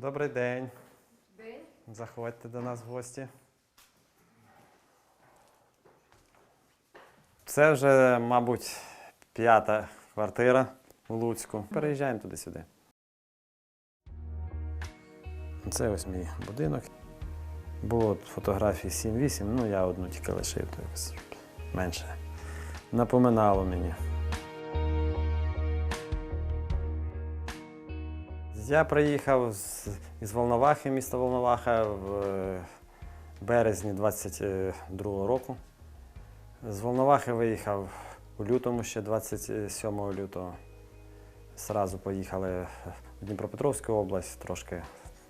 Добрий день. День. Заходьте до нас в гості. Це вже, мабуть, п'ята квартира у Луцьку. Переїжджаємо туди-сюди. Це ось мій будинок. Було фотографій 7-8, ну я одну тільки лишив, то якось менше. Напоминало мені. Я приїхав з, із Волновахи, міста Волноваха в е, березні 22-го року. З Волновахи виїхав у лютому, ще 27 лютого. Зразу поїхали в Дніпропетровську область, трошки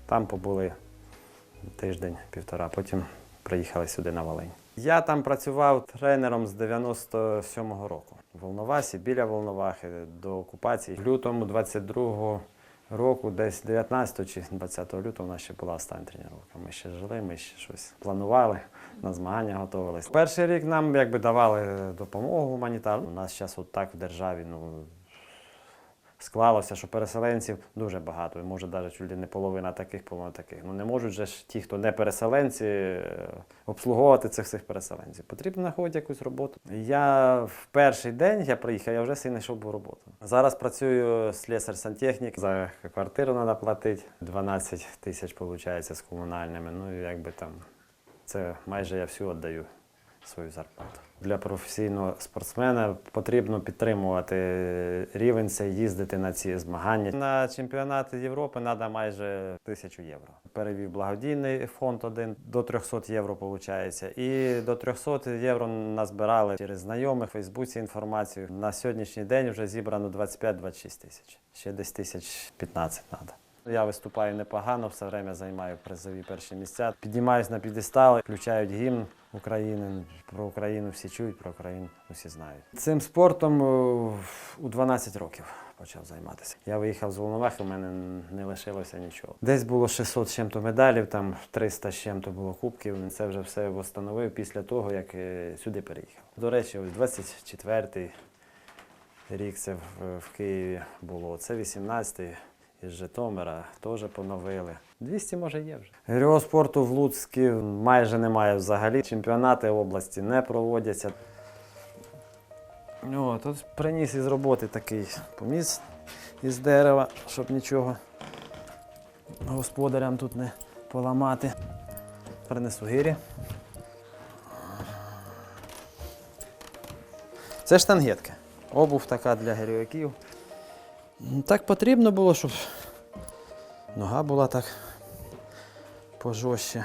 там побули тиждень-півтора, потім приїхали сюди на Волинь. Я там працював тренером з 97-го року. В Волновасі, біля Волновахи, до окупації. В лютому 22-го року, десь 19 чи 20 лютого, у нас ще була остання тренування. Ми ще жили, ми ще щось планували, на змагання готувалися. Перший рік нам якби давали допомогу гуманітарну. У нас зараз от так в державі ну, склалося, що переселенців дуже багато. І може навіть чуть не половина таких, половина таких. Ну не можуть же ж ті, хто не переселенці, е, обслуговувати цих всіх переселенців. Потрібно знаходити якусь роботу. Я в перший день я приїхав, я вже сильно йшов роботу. Зараз працюю слесар сантехнік. За квартиру треба платити. 12 тисяч виходить з комунальними. Ну якби там це майже я всю віддаю свою зарплату. Для професійного спортсмена потрібно підтримувати рівень їздити на ці змагання. На чемпіонати Європи треба майже тисячу євро. Перевів благодійний фонд один до 300 євро виходить. І до 300 євро назбирали через знайомих Фейсбуці інформацію. На сьогоднішній день вже зібрано 25-26 тисяч. Ще десь тисяч 15 треба. Я виступаю непогано, все время займаю призові перші місця. Піднімаюсь на підестал, включають гімн України. Про Україну всі чують, про Україну всі знають. Цим спортом е, у 12 років почав займатися. Я виїхав з Волновахи, у мене не лишилося нічого. Десь було 600 з чим-то медалів, там 300 з чим-то було кубків. Це вже все встановив після того, як е, сюди переїхав. До речі, ось 24-й рік це в, Києві було. Це 18-й із Житомира теж поновили. 200 може є вже. Гірського спорту в Луцьку майже немає взагалі. Чемпіонати області не проводяться. О, тут приніс із роботи такий поміс із дерева, щоб нічого господарям тут не поламати. Принесу гирі. Це штангетки. Обув така для гирьовиків. Так потрібно було, щоб нога була так пожорстче.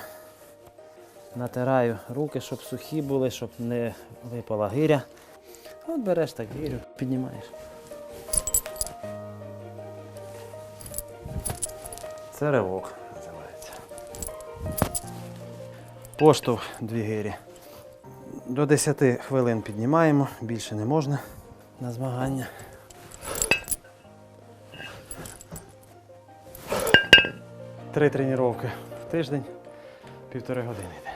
Натираю руки, щоб сухі були, щоб не випала гиря. От береш так гирю, піднімаєш. Це ривок називається. Поштовх дві гирі. До 10 хвилин піднімаємо, більше не можна на змагання. Три тренування в тиждень, півтори години йде.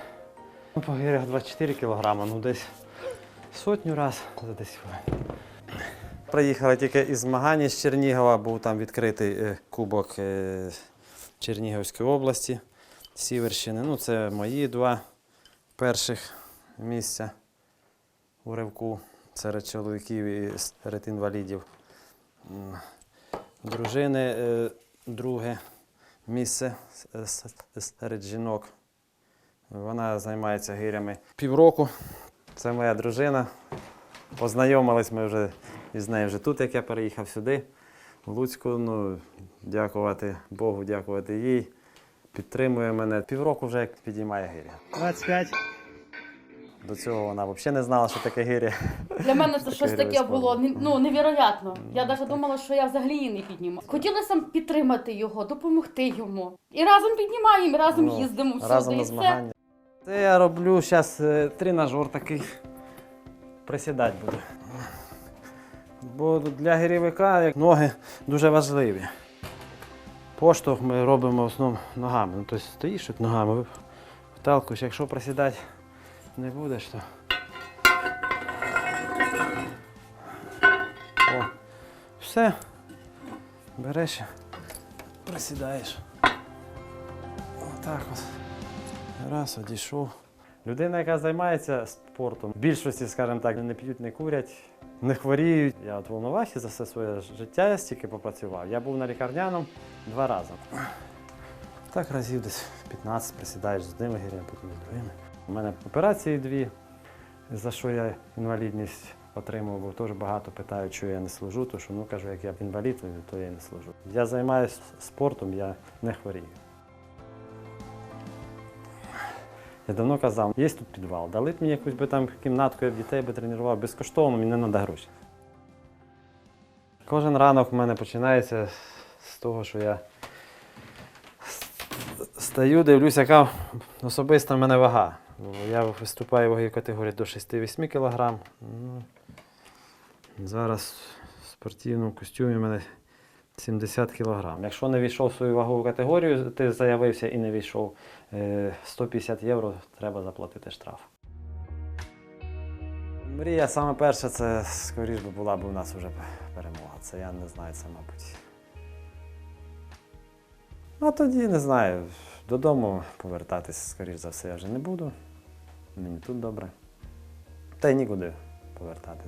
Ну, По гирях 24 кілограма, ну десь сотню раз за 10 хвилин. Приїхали тільки із змагань з Чернігова, був там відкритий е, кубок е, Чернігівської області, Сіверщини. Ну, це мої два перших місця у ривку серед чоловіків і серед інвалідів. Дружини е, друге місце серед жінок. Вона займається гирями півроку. Це моя дружина. Познайомились ми вже із нею вже тут, як я переїхав сюди, в Луцьку. Ну, дякувати Богу, дякувати їй. Підтримує мене. Півроку вже як підіймає гиря. 25. До цього вона взагалі не знала, що таке гиря. Для мене це щось таке було ну, невероятно. Я навіть думала, що я взагалі її не підніму. Хотілося підтримати його, допомогти йому. І разом піднімаємо, і разом Ну, їздимо всюди. Разом на змагання. Це я роблю зараз тренажер такий. Присідати буду. Бо для гирівика як ноги дуже важливі. Поштовх ми робимо в основному ногами. Ну, тобто стоїш от ногами, вталкуєш. Якщо присідати не будеш, то. О, все. Береш, присідаєш. Так от. Раз, одійшов. Людина, яка займається спортом, в більшості, скажімо так, не п'ють, не курять, не хворіють. Я от в Волновахі за все своє життя я стільки попрацював. Я був на лікарняному два рази. Так разів десь 15 присідаєш з одним гір'ям, потім з другими. У мене операції дві, за що я інвалідність отримав, бо теж багато питають, що я не служу, то що ну кажу, як я інвалід, то я не служу. Я займаюся спортом, я не хворію. Я давно казав, є тут підвал, дали б мені якусь би там кімнатку, я б дітей би тренував безкоштовно, мені не треба гроші. Кожен ранок в мене починається з того, що я стаю, дивлюся, яка особиста в мене вага. Я виступаю в ваговій категорії до 6-8 кг. Ну, зараз в спортивному костюмі в мене 70 кг. Якщо не війшов в свою вагову категорію, ти заявився і не війшов, е, 150 євро треба заплатити штраф. Мрія саме перша, це скоріш би була б у нас вже перемога. Це я не знаю, це мабуть. А тоді не знаю. Додому повертатись, скоріш за все, я вже не буду. Мені тут добре. Та й нікуди повертати.